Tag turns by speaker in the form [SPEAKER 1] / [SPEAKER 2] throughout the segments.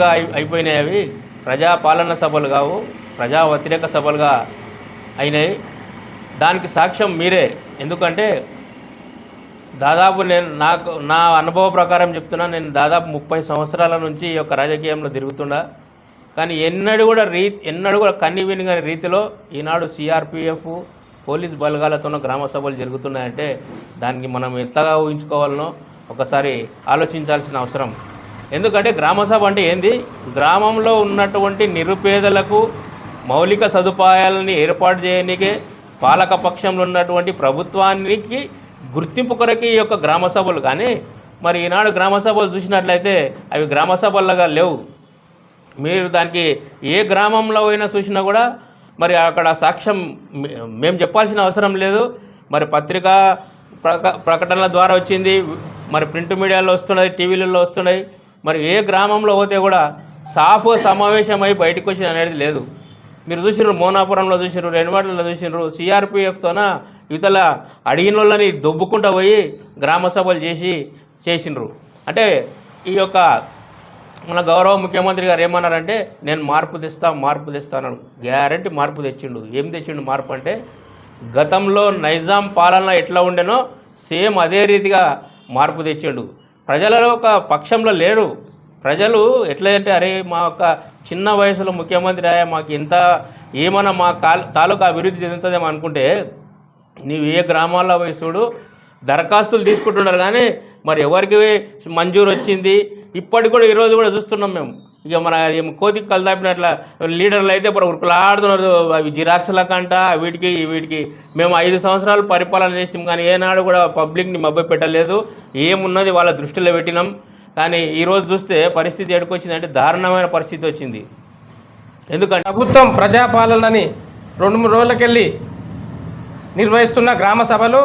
[SPEAKER 1] అయిపోయినాయి అవి. ప్రజాపాలన సభలు కావు ప్రజా వ్యతిరేక సభలుగా అయినాయి. దానికి సాక్ష్యం మీరే. ఎందుకంటే దాదాపు నేను నాకు నా అనుభవ ప్రకారం చెప్తున్నా నేను దాదాపు ముప్పై సంవత్సరాల నుంచి ఈ యొక్క రాజకీయంలో తిరుగుతున్నా. కానీ ఎన్నడూ కూడా రీ ఎన్నడూ కూడా కన్ని వినిగని రీతిలో ఈనాడు సిఆర్పిఎఫ్ పోలీస్ బలగాలతోనో గ్రామ సభలు జరుగుతున్నాయంటే దానికి మనం ఎంతగా ఊహించుకోవాలనో ఒకసారి ఆలోచించాల్సిన అవసరం. ఎందుకంటే గ్రామసభ అంటే ఏంది? గ్రామంలో ఉన్నటువంటి నిరుపేదలకు మౌలిక సదుపాయాలని ఏర్పాటు చేయడానికే పాలక పక్షంలో ఉన్నటువంటి ప్రభుత్వానికి గుర్తింపు కొరకు ఈ యొక్క గ్రామ సభలు కానీ మరి ఈనాడు గ్రామ సభలు చూసినట్లయితే అవి గ్రామ సభలుగా లేవు. మీరు దానికి ఏ గ్రామంలో అయినా చూసినా కూడా మరి అక్కడ సాక్ష్యం మేము చెప్పాల్సిన అవసరం లేదు. మరి పత్రికా ప్రక ప్రకటనల ద్వారా వచ్చింది. మరి ప్రింట్ మీడియాలో వస్తున్నాయి టీవీలలో వస్తున్నాయి. మరి ఏ గ్రామంలో పోతే కూడా సాఫ్ సమావేశమై బయటకు వచ్చిన అనేది లేదు. మీరు చూసినారు మోనాపురంలో చూసినారు రెన్వాడలో చూసినారు సిఆర్పిఎఫ్తోన ఇవతల అడిగిన వాళ్ళని దొబ్బుకుంటూ పోయి గ్రామ సభలు చేసి చేసినారు అంటే ఈ యొక్క మన గౌరవ ముఖ్యమంత్రి గారు ఏమన్నారంటే నేను మార్పు తెస్తా మార్పు తెస్తాను గ్యారంటీ మార్పు తెచ్చిండు. ఏం తెచ్చిండు మార్పు అంటే గతంలో నైజాం పాలన ఎట్లా ఉండేనో సేమ్ అదే రీతిగా మార్పు తెచ్చిండు. ప్రజలలో ఒక పక్షంలో లేరు. ప్రజలు ఎట్లా అంటే అరే మా యొక్క చిన్న వయసులో ముఖ్యమంత్రి అయ్యా మాకు ఇంత ఏమైనా మా కాల్ తాలూకా అభివృద్ధి చెందుతుందేమో అనుకుంటే నీవు ఏ గ్రామాల్లో వయసుడు దరఖాస్తులు తీసుకుంటున్నారు కానీ మరి ఎవరికి మంజూరు వచ్చింది? ఇప్పటికి కూడా ఈరోజు కూడా చూస్తున్నాం మేము. ఇక మన కోతికి కలదాపినట్ల లీడర్లు అయితే ఇప్పుడు ఉరుకులాడుతున్నారు. అవి జిరాక్స్ల కంట వీటికి వీటికి మేము ఐదు సంవత్సరాలు పరిపాలన చేసాం కానీ ఏనాడు కూడా పబ్లిక్ని మభ్య పెట్టలేదు. ఏమున్నది వాళ్ళ దృష్టిలో పెట్టినాం. కానీ ఈరోజు చూస్తే పరిస్థితి ఎడుకొచ్చిందంటే దారుణమైన పరిస్థితి వచ్చింది. ఎందుకంటే
[SPEAKER 2] ప్రభుత్వం ప్రజాపాలనని రెండు మూడు రోజులకెళ్ళి నిర్వహిస్తున్న గ్రామ సభలు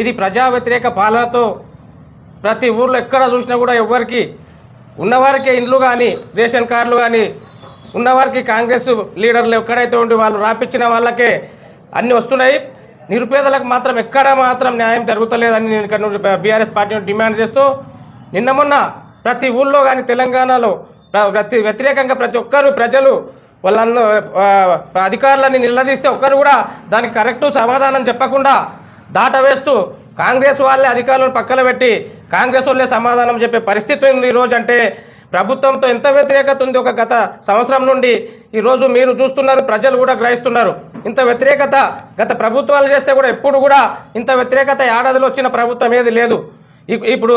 [SPEAKER 2] ఇది ప్రజా వ్యతిరేక పాలనతో ప్రతి ఊర్లో ఎక్కడ చూసినా కూడా ఎవరికి ఉన్నవారికి ఇండ్లు కానీ రేషన్ కార్డులు కానీ ఉన్నవారికి కాంగ్రెస్ లీడర్లు ఎక్కడైతే ఉండి వాళ్ళు రాపించిన వాళ్ళకే అన్నీ వస్తున్నాయి. నిరుపేదలకు మాత్రం ఎక్కడ మాత్రం న్యాయం జరుగుతలేదని నేను ఇక్కడ నుండి బీఆర్ఎస్ పార్టీ డిమాండ్ చేస్తూ నిన్న మొన్న ప్రతి ఊళ్ళో కానీ తెలంగాణలో ప్రతి వ్యతిరేకంగా ప్రతి ఒక్కరు ప్రజలు వాళ్ళను అధికారులని నిలదీస్తే ఒక్కరు కూడా దానికి కరెక్ట్ సమాధానం చెప్పకుండా దాటవేస్తూ కాంగ్రెస్ వాళ్ళే అధికారులను పక్కన పెట్టి కాంగ్రెస్ వాళ్ళే సమాధానం చెప్పే పరిస్థితి ఉంది ఈరోజు అంటే ప్రభుత్వంతో ఎంత వ్యతిరేకత ఉంది ఒక గత సంవత్సరం నుండి? ఈరోజు మీరు చూస్తున్నారు ప్రజలు కూడా గ్రహిస్తున్నారు. ఇంత వ్యతిరేకత గత ప్రభుత్వాలు చేస్తే కూడా ఎప్పుడు కూడా ఇంత వ్యతిరేకత ఏడాదిలో వచ్చిన ప్రభుత్వం ఏది లేదు. ఇప్పుడు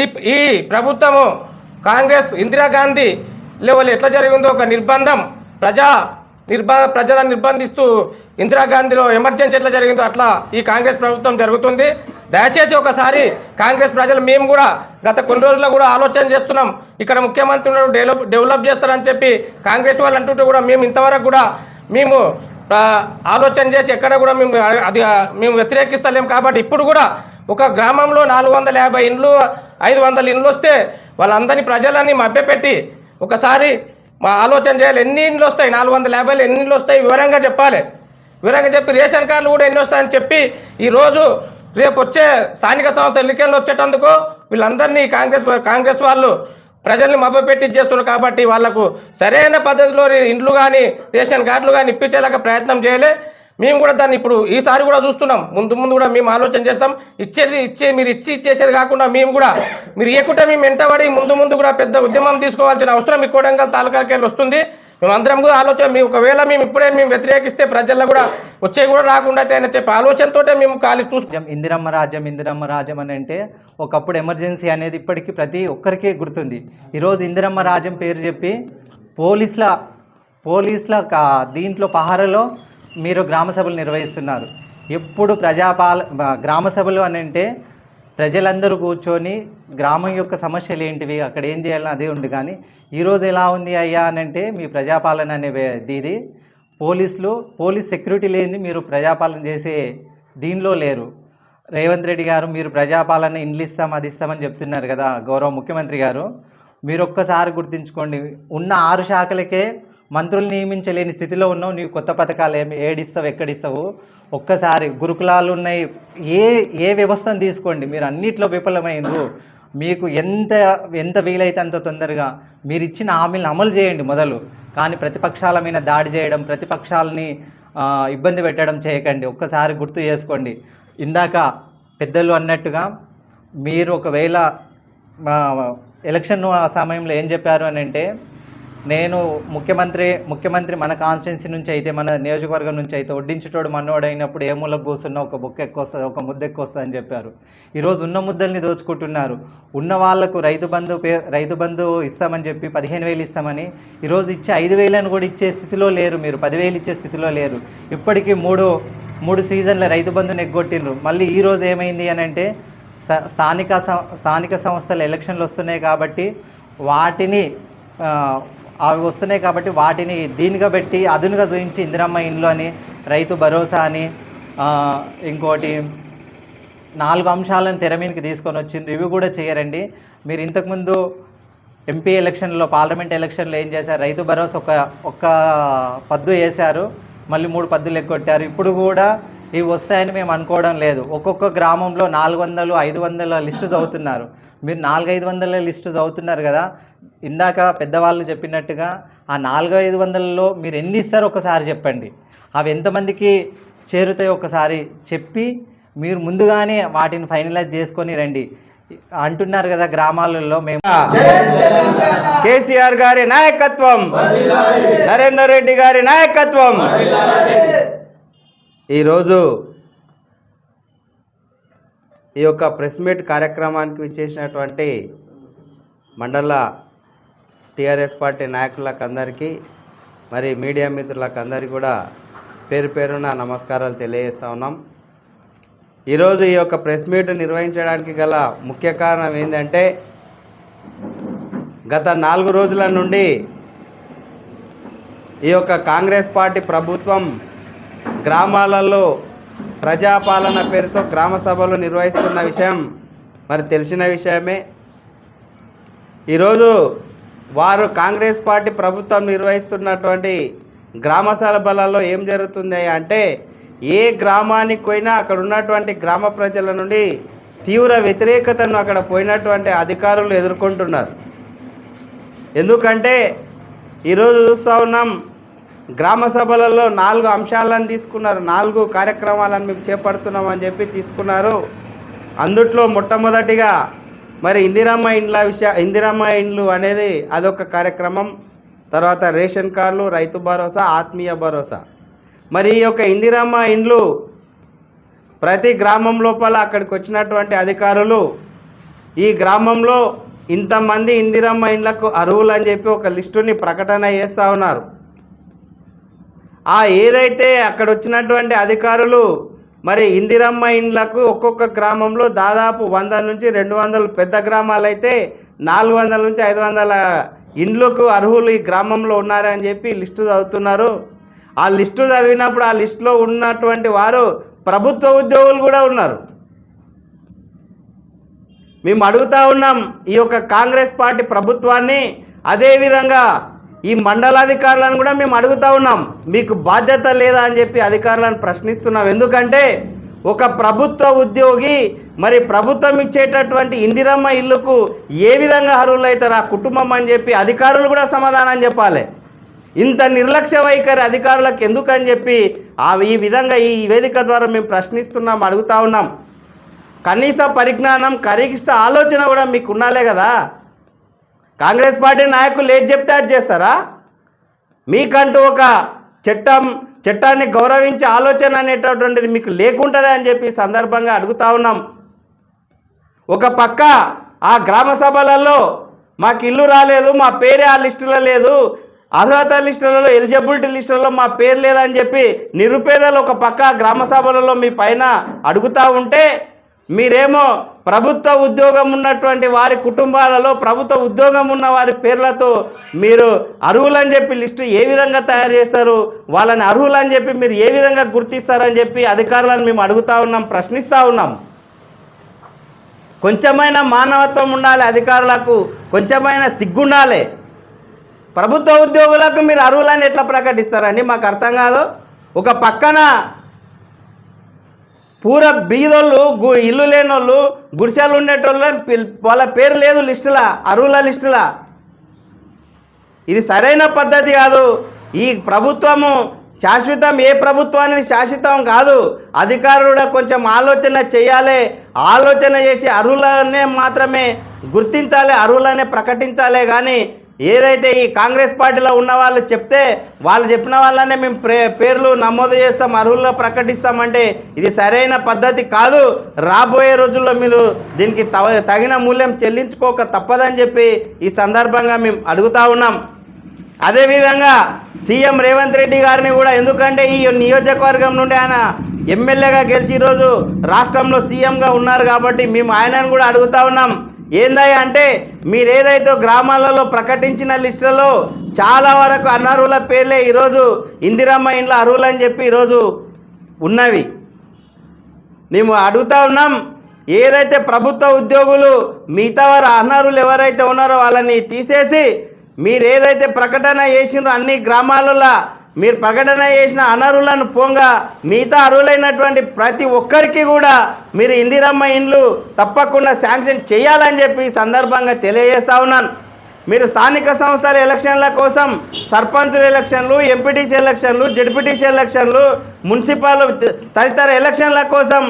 [SPEAKER 2] ఈ ఈ ప్రభుత్వము కాంగ్రెస్ ఇందిరాగాంధీ లెవెల్ ఎట్లా జరిగిందో ఒక నిర్బంధం ప్రజా నిర్బ ప్రజలను నిర్బంధిస్తూ ఇందిరాగాంధీలో ఎమర్జెన్సీ ఎట్లా జరిగిందో అట్లా ఈ కాంగ్రెస్ ప్రభుత్వం జరుగుతుంది. దయచేసి ఒకసారి కాంగ్రెస్ ప్రజలు మేము కూడా గత కొన్ని రోజుల్లో కూడా ఆలోచన చేస్తున్నాం. ఇక్కడ ముఖ్యమంత్రి డెవలప్ డెవలప్ చేస్తారని చెప్పి కాంగ్రెస్ వాళ్ళు అంటుంటే కూడా మేము ఇంతవరకు కూడా మేము ఆలోచన చేసి ఎక్కడ కూడా మేము అది మేము వ్యతిరేకిస్తలేం కాబట్టి ఇప్పుడు కూడా ఒక గ్రామంలో నాలుగు వందల యాభై ఇండ్లు ఐదు వందల ఇండ్లు వస్తే వాళ్ళందరినీ ప్రజలని మభ్యపెట్టి ఒకసారి మా ఆలోచన చేయాలి. ఎన్ని ఇండ్లు వస్తాయి? నాలుగు వందల యాభైలు ఎన్ని ఇండ్లు వస్తాయి? వివరంగా చెప్పాలి. వివరంగా చెప్పి రేషన్ కార్డులు కూడా ఎన్ని వస్తాయని చెప్పి ఈరోజు రేపు వచ్చే స్థానిక సంస్థ ఎన్నికల్లో వచ్చేటందుకు వీళ్ళందరినీ కాంగ్రెస్ కాంగ్రెస్ వాళ్ళు ప్రజల్ని మభ్యపెట్టి చేస్తున్నారు కాబట్టి వాళ్ళకు సరైన పద్ధతిలో ఇండ్లు కానీ రేషన్ కార్డులు కానీ ఇప్పించేలాగా ప్రయత్నం చేయలే. మేము కూడా దాన్ని ఇప్పుడు ఈసారి కూడా చూస్తున్నాం. ముందు ముందు కూడా మేము ఆలోచన చేస్తాం. ఇచ్చేది ఇచ్చే మీరు ఇచ్చి ఇచ్చేసేది కాకుండా మేము కూడా మీరు ఇవ్వకుండా మేము వెంటబడి ముందు ముందు కూడా పెద్ద ఉద్యమం తీసుకోవాల్సిన అవసరం ఈ కోడంగల్ తాలూకాకి వస్తుంది. మేము అందరం కూడా ఆలోచన మేము ఒకవేళ మేము ఇప్పుడే మేము వ్యతిరేకిస్తే ప్రజల్లో కూడా వచ్చే కూడా రాకుండా అయితే అని చెప్పి ఆలోచనతోటే మేము ఖాళీ చూస్తాం
[SPEAKER 3] ఇందిరమ్మ రాజ్యం ఇందిరమ్మ రాజ్యం అని అంటే ఒకప్పుడు ఎమర్జెన్సీ అనేది ఇప్పటికీ ప్రతి ఒక్కరికి గుర్తుంది. ఈరోజు ఇందిరమ్మ రాజ్యం పేరు చెప్పి పోలీసుల పోలీసుల కా- దీంట్లో పహారలో మీరు గ్రామ సభలు నిర్వహిస్తున్నారు. ఎప్పుడు ప్రజాపాల గ్రామ సభలు అని అంటే ప్రజలందరూ కూర్చొని గ్రామం యొక్క సమస్యలు ఏంటివి అక్కడ ఏం చేయాలని అదే ఉంది కానీ ఈరోజు ఎలా ఉంది అయ్యా అని అంటే మీ ప్రజాపాలన అనే ఇది పోలీసులు పోలీస్ సెక్యూరిటీ లేనిది మీరు ప్రజాపాలన చేసే దీనిలో లేరు. రేవంత్ రెడ్డి గారు మీరు ప్రజాపాలన ఇండ్లు ఇస్తాం అది ఇస్తామని చెప్తున్నారు కదా గౌరవ ముఖ్యమంత్రి గారు. మీరు ఒక్కసారి గుర్తుంచుకోండి ఉన్న ఆరు శాఖలకే మంత్రులు నియమించలేని స్థితిలో ఉన్నావు. నీవు కొత్త పథకాలు ఏమి ఏడిస్తావు ఎక్కడిస్తావు? ఒక్కసారి గురుకులాలు ఉన్నాయి. ఏ ఏ వ్యవస్థను తీసుకోండి. మీరు అన్నిట్లో విఫలమైనరు మీకు ఎంత ఎంత వీలైతే అంత తొందరగా మీరు ఇచ్చిన హామీలను అమలు చేయండి మొదలు. కానీ ప్రతిపక్షాల మీద దాడి చేయడం ప్రతిపక్షాలని ఇబ్బంది పెట్టడం చేయకండి. ఒక్కసారి గుర్తు చేసుకోండి. ఇందాక పెద్దలు అన్నట్టుగా మీరు ఒకవేళ ఆ, ఎలక్షన్ సమయంలో ఏం చెప్పారు అని అంటే నేను ముఖ్యమంత్రి ముఖ్యమంత్రి మన కాన్స్టిట్యున్సీ నుంచి అయితే మన నియోజకవర్గం నుంచి అయితే వడ్డించుటోడు మనోడైనప్పుడు ఏ మూలకు కూర్చున్నా ఒక బుక్ ఎక్కువస్తుంది ఒక ముద్ద ఎక్కువస్తుంది అని చెప్పారు. ఈరోజు ఉన్న ముద్దల్ని దోచుకుంటున్నారు. ఉన్న వాళ్ళకు రైతు బంధు పే రైతు బంధు ఇస్తామని చెప్పి పదిహేను వేలు ఇస్తామని ఈరోజు ఇచ్చే ఐదు వేలను కూడా ఇచ్చే స్థితిలో లేరు మీరు. పదివేలు ఇచ్చే స్థితిలో లేరు. ఇప్పటికీ మూడు మూడు సీజన్ల రైతు బంధుని ఎగ్గొట్టిండ్రు మళ్ళీ ఈరోజు ఏమైంది అని అంటే స- స్థానిక సం- స్థానిక సంస్థల ఎలక్షన్లు వస్తున్నాయి కాబట్టి వాటిని అవి వస్తున్నాయి కాబట్టి వాటిని దీనిగా పెట్టి అదునుగా చూపించి ఇందిరమ్మ ఇండ్లు అని రైతు భరోసా అని ఇంకోటి నాలుగు అంశాలను తెర మీదకి తీసుకొని వచ్చింది. ఇవి కూడా చేయరండి. మీరు ఇంతకుముందు ఎంపీ ఎలక్షన్లో పార్లమెంట్ ఎలక్షన్లో ఏం చేశారు? రైతు భరోసా ఒక ఒక్క పద్దు వేశారు. మళ్ళీ మూడు పద్దులు ఎగ్గొట్టారు. ఇప్పుడు కూడా ఇవి వస్తాయని మేము అనుకోవడం లేదు. ఒక్కొక్క గ్రామంలో నాలుగు వందలు ఐదు వందల లిస్టు చదువుతున్నారు. మీరు నాలుగు ఐదు వందల లిస్టు చదువుతున్నారు కదా. ఇందాక పెద్దవాళ్ళు చెప్పినట్టుగా ఆ నాలుగు ఐదు వందలలో మీరు ఎన్ని ఇస్తారో ఒకసారి చెప్పండి. అవి ఎంతమందికి చేరుతాయో ఒకసారి చెప్పి మీరు ముందుగానే వాటిని ఫైనలైజ్ చేసుకొని రండి. అంటున్నారు కదా గ్రామాలలో మేము.
[SPEAKER 4] కేసీఆర్ గారి నాయకత్వం. నరేందర్ రెడ్డి గారి నాయకత్వం. ఈరోజు ఈ యొక్క ప్రెస్ మీట్ కార్యక్రమానికి విచ్చేసినటువంటి మండల టిఆర్ఎస్ పార్టీ నాయకులకు అందరికీ మరి మీడియా మిత్రులకు అందరికీ కూడా పేరు పేరున నమస్కారాలు తెలియజేస్తా ఉన్నాం. ఈరోజు ఈ యొక్క ప్రెస్ మీట్ నిర్వహించడానికి గల ముఖ్య కారణం ఏంటంటే గత నాలుగు రోజుల నుండి ఈ యొక్క కాంగ్రెస్ పార్టీ ప్రభుత్వం గ్రామాలలో ప్రజాపాలన పేరుతో గ్రామ సభలు నిర్వహిస్తున్న విషయం మరి తెలిసిన విషయమే. ఈరోజు వారు కాంగ్రెస్ పార్టీ ప్రభుత్వం నిర్వహిస్తున్నటువంటి గ్రామ సభలలో ఏం జరుగుతుంది అంటే ఏ గ్రామానికి పోయినా అక్కడ ఉన్నటువంటి గ్రామ ప్రజల నుండి తీవ్ర వ్యతిరేకతను అక్కడ పోయినటువంటి అధికారులు ఎదుర్కొంటున్నారు. ఎందుకంటే ఈరోజు చూస్తూ ఉన్నాం గ్రామ సభలలో నాలుగు అంశాలను తీసుకున్నారు. నాలుగు కార్యక్రమాలను మేము చేపడుతున్నామని చెప్పి తీసుకున్నారు. అందుట్లో మొట్టమొదటిగా మరి ఇందిరామ్మ ఇండ్ల విషయ ఇందిరామ్మ ఇండ్లు అనేది అదొక కార్యక్రమం. తర్వాత రేషన్ కార్డులు రైతు భరోసా ఆత్మీయ భరోసా. మరి ఈ యొక్క ఇందిరామ్మ ఇండ్లు ప్రతి గ్రామం లోపల అక్కడికి వచ్చినటువంటి అధికారులు ఈ గ్రామంలో ఇంతమంది ఇందిరమ్మ ఇండ్లకు అరువులు అని చెప్పి ఒక లిస్టుని ప్రకటన చేస్తూ ఉన్నారు. ఆ ఏదైతే అక్కడ వచ్చినటువంటి అధికారులు మరి ఇందిరమ్మ ఇండ్లకు ఒక్కొక్క గ్రామంలో దాదాపు వంద నుంచి రెండు వందలు పెద్ద గ్రామాలు అయితే నాలుగు వందల నుంచి ఐదు వందల ఇండ్లకు అర్హులు ఈ గ్రామంలో ఉన్నారని చెప్పి లిస్టు చదువుతున్నారు. ఆ లిస్టు చదివినప్పుడు ఆ లిస్టులో ఉన్నటువంటి వారు ప్రభుత్వ ఉద్యోగులు కూడా ఉన్నారు. మేము అడుగుతా ఉన్నాం ఈ యొక్క కాంగ్రెస్ పార్టీ ప్రభుత్వాన్ని అదేవిధంగా ఈ మండలాధికారులను కూడా మేము అడుగుతా ఉన్నాం మీకు బాధ్యత లేదా అని చెప్పి అధికారులను ప్రశ్నిస్తున్నాం. ఎందుకంటే ఒక ప్రభుత్వ ఉద్యోగి మరి ప్రభుత్వం ఇచ్చేటటువంటి ఇందిరమ్మ ఇల్లుకు ఏ విధంగా అర్హులవుతారు ఆ కుటుంబం అని చెప్పి అధికారులు కూడా సమాధానం చెప్పాలి. ఇంత నిర్లక్ష్య వైఖరి అధికారులకు ఎందుకని చెప్పి ఆ ఈ విధంగా ఈ వేదిక ద్వారా మేము ప్రశ్నిస్తున్నాం అడుగుతా ఉన్నాం. కనీస పరిజ్ఞానం కనీస ఆలోచన కూడా మీకు ఉండాలే కదా. కాంగ్రెస్ పార్టీ నాయకులు ఏది చెప్తే అది చేస్తారా? మీకంటూ ఒక చట్టం చట్టాన్ని గౌరవించే ఆలోచన అనేటటువంటిది మీకు లేకుంటుందా అని చెప్పి సందర్భంగా అడుగుతా ఉన్నాం. ఒక పక్క ఆ గ్రామ సభలలో మాకు ఇల్లు రాలేదు మా పేరే ఆ లిస్టులో లేదు అర్హత లిస్టులలో ఎలిజిబిలిటీ లిస్టులలో మా పేరు లేదని చెప్పి నిరుపేదలు ఒక పక్క గ్రామ సభలలో మీ పైన అడుగుతూ ఉంటే మీరేమో ప్రభుత్వ ఉద్యోగం ఉన్నటువంటి వారి కుటుంబాలలో ప్రభుత్వ ఉద్యోగం ఉన్న వారి పేర్లతో మీరు అర్హులని చెప్పి లిస్టు ఏ విధంగా తయారు చేస్తారు? వాళ్ళని అర్హులని చెప్పి మీరు ఏ విధంగా గుర్తిస్తారని చెప్పి అధికారులను మేము అడుగుతా ఉన్నాం ప్రశ్నిస్తూ ఉన్నాం. కొంచెమైనా మానవత్వం ఉండాలి అధికారులకు కొంచెమైనా సిగ్గుండాలి. ప్రభుత్వ ఉద్యోగులకు మీరు అర్హులని ఎట్లా ప్రకటిస్తారండి? మాకు అర్థం కాదు. ఒక పక్కన పూర బీదోళ్ళు గు ఇల్లు లేనోళ్ళు గుడిసెలు ఉండేటోళ్ళు పిల్- వాళ్ళ పేరు లేదు లిస్టులా అరువుల లిస్టులా. ఇది సరైన పద్ధతి కాదు. ఈ ప్రభుత్వము శాశ్వతం ఏ ప్రభుత్వానికి శాశ్వతం కాదు. అధికారులు కూడా కొంచెం ఆలోచన చేయాలి. ఆలోచన చేసి అరువులనే మాత్రమే గుర్తించాలి అరువులనే ప్రకటించాలి. కానీ ఏదైతే ఈ కాంగ్రెస్ పార్టీలో ఉన్న వాళ్ళు చెప్తే వాళ్ళు చెప్పిన వాళ్ళనే మేము పేర్లు నమోదు చేస్తాం అర్హుల్లో ప్రకటిస్తామంటే ఇది సరైన పద్ధతి కాదు. రాబోయే రోజుల్లో మీరు దీనికి తగిన మూల్యం చెల్లించుకోక తప్పదని చెప్పి ఈ సందర్భంగా మేము అడుగుతా ఉన్నాం. అదేవిధంగా సీఎం రేవంత్ రెడ్డి గారిని కూడా ఎందుకంటే ఈ నియోజకవర్గం నుండి ఆయన ఎమ్మెల్యేగా గెలిచి ఈరోజు రాష్ట్రంలో సీఎంగా ఉన్నారు కాబట్టి మేము ఆయనను కూడా అడుగుతా ఉన్నాం. ఏందయ్య అంటే మీరు ఏదైతే గ్రామాలలో ప్రకటించిన లిస్టులో చాలా వరకు అనర్హుల పేర్లే ఈరోజు ఇందిరమ్మ ఇండ్ల అర్హులు అని చెప్పి ఈరోజు ఉన్నవి. మేము అడుగుతా ఉన్నాం ఏదైతే ప్రభుత్వ ఉద్యోగులు మిగతా వారు అనర్హులు ఎవరైతే ఉన్నారో వాళ్ళని తీసేసి మీరు ఏదైతే ప్రకటన చేసినారో అన్ని గ్రామాలలో మీరు ప్రకటన చేసిన అనర్హులను పోంగా మిగతా అర్హులైనటువంటి ప్రతి ఒక్కరికి కూడా మీరు ఇందిరమ్మ ఇండ్లు తప్పకుండా శాంక్షన్ చేయాలని చెప్పి సందర్భంగా తెలియజేస్తా ఉన్నాను. మీరు స్థానిక సంస్థల ఎలక్షన్ల కోసం సర్పంచుల ఎలక్షన్లు ఎంపీటీసీ ఎలక్షన్లు జడ్పీటీసీ ఎలక్షన్లు మున్సిపల్ తదితర ఎలక్షన్ల కోసం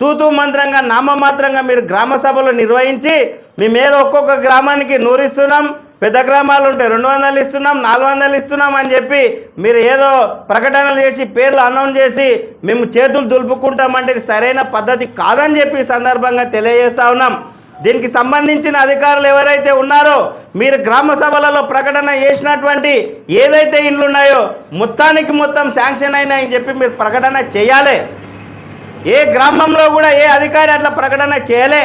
[SPEAKER 4] తూతూ మంత్రంగా నామమాత్రంగా మీరు గ్రామ సభలు నిర్వహించి మీ ఏదో ఒక్కొక్క గ్రామానికి నూరిస్తున్నాం. పెద్ద గ్రామాలు ఉంటాయి రెండు వందలు ఇస్తున్నాం నాలుగు వందలు ఇస్తున్నాం అని చెప్పి మీరు ఏదో ప్రకటనలు చేసి పేర్లు అనౌన్స్ చేసి మేము చేతులు దులుపుకుంటామంటే ఇది సరైన పద్ధతి కాదని చెప్పి సందర్భంగా తెలియజేస్తా ఉన్నాం. దీనికి సంబంధించిన అధికారులు ఎవరైతే ఉన్నారో మీరు గ్రామ సభలలో ప్రకటన చేసినటువంటి ఏదైతే ఇండ్లు ఉన్నాయో మొత్తానికి మొత్తం శాంక్షన్ అయినాయని చెప్పి మీరు ప్రకటన చేయాలి. ఏ గ్రామంలో కూడా ఏ అధికారి అట్లా ప్రకటన చేయలే.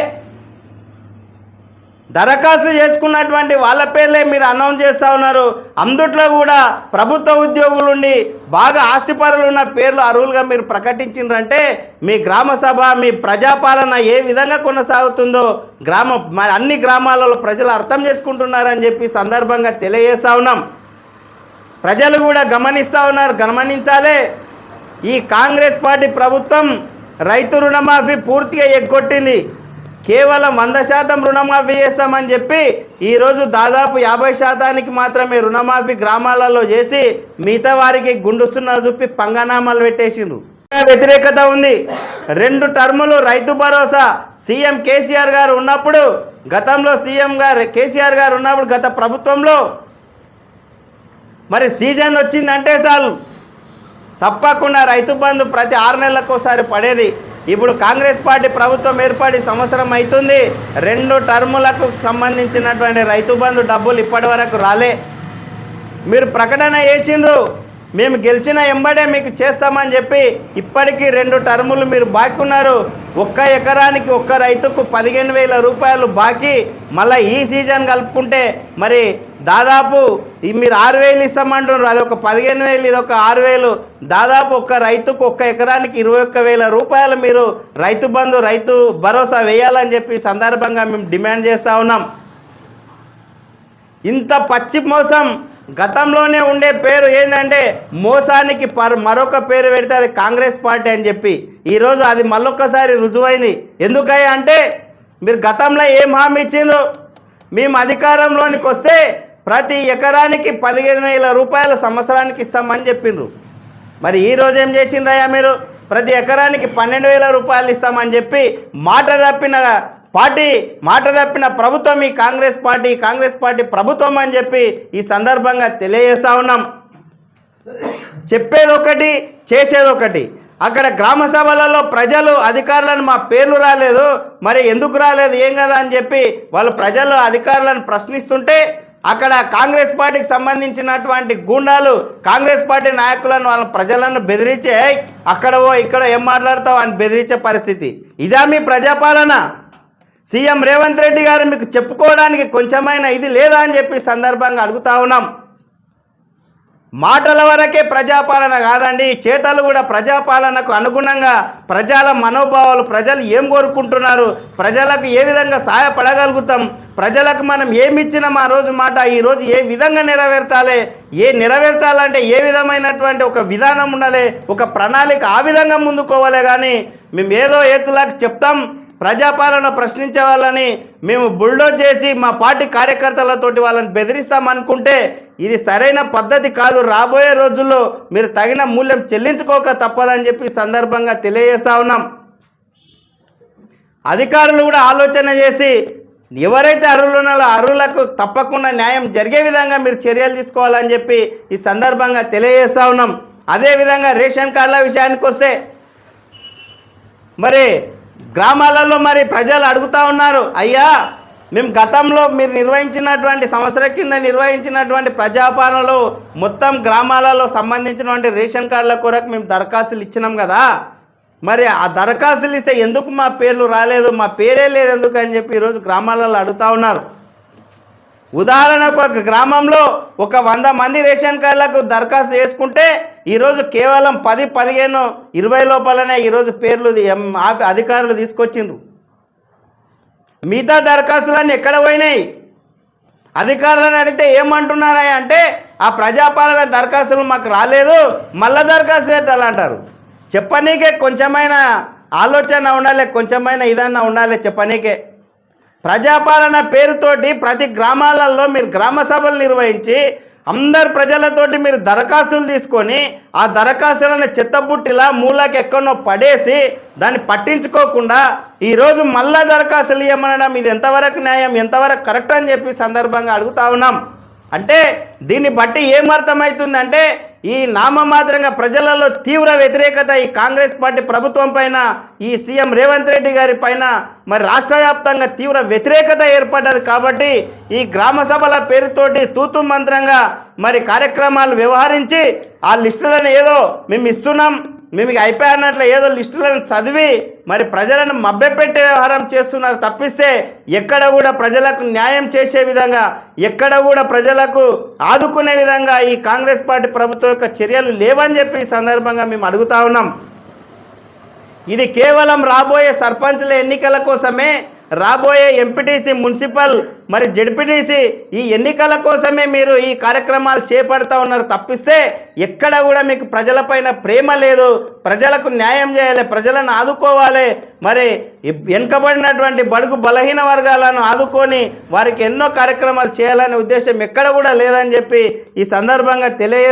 [SPEAKER 4] దరఖాస్తు చేసుకున్నటువంటి వాళ్ళ పేర్లే మీరు అనౌన్స్ చేస్తూ ఉన్నారు. అందుట్లో కూడా ప్రభుత్వ ఉద్యోగులుండి బాగా ఆస్తిపరులు ఉన్న పేర్లు అరువులుగా మీరు ప్రకటించిండ్రంటే మీ గ్రామ సభ మీ ప్రజాపాలన ఏ విధంగా కొనసాగుతుందో గ్రామ మరి అన్ని గ్రామాలలో ప్రజలు అర్థం చేసుకుంటున్నారని చెప్పి సందర్భంగా తెలియజేస్తా ఉన్నాం. ప్రజలు కూడా గమనిస్తూ ఉన్నారు గమనించాలే. ఈ కాంగ్రెస్ పార్టీ ప్రభుత్వం రైతు రుణమాఫీ పూర్తిగా ఎగ్గొట్టింది. కేవలం వంద శాతం రుణమాఫీ చేస్తామని చెప్పి ఈరోజు దాదాపు యాభై శాతానికి మాత్రమే రుణమాఫీ గ్రామాలలో చేసి మిగతా వారికి గుండుస్తున్న చూపి పంగనామాలు పెట్టేసిండ్రు. వ్యతిరేకత ఉంది. రెండు టర్ములు రైతు భరోసా. సీఎం కేసీఆర్ గారు ఉన్నప్పుడు గతంలో సీఎం గారు కేసీఆర్ గారు ఉన్నప్పుడు గత ప్రభుత్వంలో మరి సీజన్ వచ్చిందంటే చాలు. తప్పకుండా రైతు బంధు ప్రతి ఆరు నెలలకు ఒకసారి పడేది. ఇప్పుడు కాంగ్రెస్ పార్టీ ప్రభుత్వం ఏర్పడి సంవత్సరం అవుతుంది రెండు టర్ములకు సంబంధించినటువంటి రైతు బంధు డబ్బులు ఇప్పటి వరకు రాలే. మీరు ప్రకటన చేసిండ్రు. మేము గెలిచిన ఎంబడే మీకు చేస్తామని చెప్పి ఇప్పటికీ రెండు టర్ములు మీరు బాకీ ఉన్నారు ఒక్క ఎకరానికి ఒక్క రైతుకు పదిహేను వేల రూపాయలు బాకీ. మళ్ళీ ఈ సీజన్ కలుపుకుంటే మరి దాదాపు మీరు ఆరు వేలు ఇస్తామంటున్నారు. అది ఒక పదిహేను వేలు ఇది ఒక ఆరు వేలు. దాదాపు ఒక్క రైతుకు ఒక్క ఎకరానికి ఇరవై ఒక్క వేల రూపాయలు మీరు రైతు బంధు రైతు భరోసా వేయాలని చెప్పి సందర్భంగా మేము డిమాండ్ చేస్తూ ఉన్నాం. ఇంత పచ్చి మోసం గతంలోనే ఉండే పేరు ఏంటంటే మోసానికి పర్ మరొక పేరు పెడితే అది కాంగ్రెస్ పార్టీ అని చెప్పి. ఈరోజు అది మళ్ళొక్కసారి రుజువైంది. ఎందుకయ్యా అంటే మీరు గతంలో ఏం హామీ ఇచ్చిండ్రు? మేము అధికారంలోనికి వస్తే ప్రతి ఎకరానికి పదిహేను వేల రూపాయల సంవత్సరానికి ఇస్తామని చెప్పిండ్రు. మరి ఈరోజు ఏం చేసిండ్రయ్యా మీరు? ప్రతి ఎకరానికి పన్నెండు వేల రూపాయలు ఇస్తామని చెప్పి మాట తప్పిన పార్టీ మాట తప్పిన ప్రభుత్వం ఈ కాంగ్రెస్ పార్టీ కాంగ్రెస్ పార్టీ ప్రభుత్వం అని చెప్పి ఈ సందర్భంగా తెలియజేస్తా ఉన్నాం. చెప్పేది ఒకటి చేసేది ఒకటి. అక్కడ గ్రామ సభలలో ప్రజలు అధికారులను మా పేర్లు రాలేదు. మరి ఎందుకు రాలేదు? ఏం కదా అని చెప్పి వాళ్ళు ప్రజలు అధికారులను ప్రశ్నిస్తుంటే అక్కడ కాంగ్రెస్ పార్టీకి సంబంధించినటువంటి గూండాలు కాంగ్రెస్ పార్టీ నాయకులను వాళ్ళ ప్రజలను బెదిరించే అక్కడ అక్కడవో ఇక్కడ ఏం మాట్లాడతావు? అని బెదిరించే పరిస్థితి. ఇదా మీ ప్రజాపాలన? సీఎం రేవంత్ రెడ్డి గారు మీకు చెప్పుకోవడానికి కొంచెమైనా ఇది లేదా అని చెప్పి సందర్భంగా అడుగుతా ఉన్నాం. మాటల వరకే ప్రజాపాలన కాదండి చేతలు కూడా ప్రజాపాలనకు అనుగుణంగా ప్రజల మనోభావాలు ప్రజలు ఏం కోరుకుంటున్నారు ప్రజలకు ఏ విధంగా సహాయపడగలుగుతాం ప్రజలకు మనం ఏమిచ్చినాం ఆ రోజు మాట? ఈ రోజు ఏ విధంగా నెరవేర్చాలి? ఏ నెరవేర్చాలంటే ఏ విధమైనటువంటి ఒక విధానం ఉండాలి? ఒక ప్రణాళిక ఆ విధంగా ముందుకోవాలి కానీ మేము ఏదో ఏతులకు చెప్తాం. ప్రజాపాలన ప్రశ్నించే వాళ్ళని మేము బుల్డోజ్ చేసి మా పార్టీ కార్యకర్తలతోటి వాళ్ళని బెదిరిస్తాం అనుకుంటే ఇది సరైన పద్ధతి కాదు. రాబోయే రోజుల్లో మీరు తగిన మూల్యం చెల్లించుకోక తప్పదని చెప్పి సందర్భంగా తెలియజేస్తా ఉన్నాం. అధికారులు కూడా ఆలోచన చేసి ఎవరైతే అర్హులు ఉన్నారో అర్హులకు తప్పకుండా న్యాయం జరిగే విధంగా మీరు చర్యలు తీసుకోవాలని చెప్పి ఈ సందర్భంగా తెలియజేస్తా ఉన్నాం. అదేవిధంగా రేషన్ కార్డుల విషయానికి వస్తే మరి గ్రామాలలో మరి ప్రజలు అడుగుతా ఉన్నారు అయ్యా మేము గతంలో మీరు నిర్వహించినటువంటి సంవత్సరం కింద నిర్వహించినటువంటి ప్రజాపాలనలో మొత్తం గ్రామాలలో సంబంధించినటువంటి రేషన్ కార్డుల కొరకు మేము దరఖాస్తులు ఇచ్చినాం కదా. మరి ఆ దరఖాస్తులు ఇస్తే ఎందుకు మా పేర్లు రాలేదు? మా పేరే లేదు ఎందుకు అని చెప్పి ఈరోజు గ్రామాలలో అడుగుతా ఉన్నారు. ఉదాహరణకు ఒక గ్రామంలో ఒక వంద మంది రేషన్ కార్డులకు దరఖాస్తు చేసుకుంటే ఈరోజు కేవలం పది పదిహేను ఇరవై లోపలనే ఈరోజు పేర్లు అధికారులు తీసుకొచ్చిండ్రు. మిగతా దరఖాస్తులన్నీ ఎక్కడ పోయినాయి? అధికారులను అడిగితే ఏమంటున్నారా అంటే ఆ ప్రజాపాలన దరఖాస్తులు మాకు రాలేదు మళ్ళా దరఖాస్తు పెట్టాలంటారు. అంటారు చెప్పనీకే కొంచెమైన ఆలోచన ఉండాలి కొంచెమైన ఇదన్నా ఉండాలి చెప్పనీకే. ప్రజాపాలన పేరుతోటి ప్రతి గ్రామాలలో మీరు గ్రామ సభలు నిర్వహించి అందరు ప్రజలతోటి మీరు దరఖాస్తులు తీసుకొని ఆ దరఖాస్తులను చెత్తబుట్టిలా మూలకి ఎక్కడో పడేసి దాన్ని పట్టించుకోకుండా ఈరోజు మళ్ళా దరఖాస్తులు ఇవ్వమనడం ఇది ఎంతవరకు న్యాయం ఎంతవరకు కరెక్ట్ అని చెప్పి సందర్భంగా అడుగుతా ఉన్నాం. అంటే దీన్ని బట్టి ఏమర్థమవుతుందంటే ఈ నామమాత్రంగా ప్రజలలో తీవ్ర వ్యతిరేకత ఈ కాంగ్రెస్ పార్టీ ప్రభుత్వం పైన ఈ సీఎం రేవంత్ రెడ్డి గారి పైన మరి రాష్ట్ర వ్యాప్తంగా తీవ్ర వ్యతిరేకత ఏర్పడ్డది కాబట్టి ఈ గ్రామ సభల పేరుతోటి తూతు మంత్రంగా మరి కార్యక్రమాలు వ్యవహరించి ఆ లిస్టులను ఏదో మేము ఇస్తున్నాం. మేము ఇక అయిపోయినట్లు ఏదో లిస్టులను చదివి మరి ప్రజలను మభ్యపెట్టే వ్యవహారం చేస్తున్నారు తప్పిస్తే ఎక్కడ కూడా ప్రజలకు న్యాయం చేసే విధంగా ఎక్కడ కూడా ప్రజలకు ఆదుకునే విధంగా ఈ కాంగ్రెస్ పార్టీ ప్రభుత్వం యొక్క చర్యలు లేవని చెప్పి ఈ సందర్భంగా మేము అడుగుతా ఉన్నాం. ఇది కేవలం రాబోయే సర్పంచ్ల ఎన్నికల కోసమే రాబోయే ఎంపీటీసీ మున్సిపల్ మరి జడ్పీటీసీ ఈ ఎన్నికల కోసమే మీరు ఈ కార్యక్రమాలు చేపడతా ఉన్నారు. తప్పిస్తే ఎక్కడ కూడా మీకు ప్రజలపైన ప్రేమ లేదు. ప్రజలకు న్యాయం చేయాలి ప్రజలను ఆదుకోవాలి. మరి వెనుకబడినటువంటి బడుగు బలహీన వర్గాలను ఆదుకొని వారికి ఎన్నో కార్యక్రమాలు చేయాలనే ఉద్దేశం ఎక్కడ కూడా లేదని చెప్పి ఈ సందర్భంగా తెలియ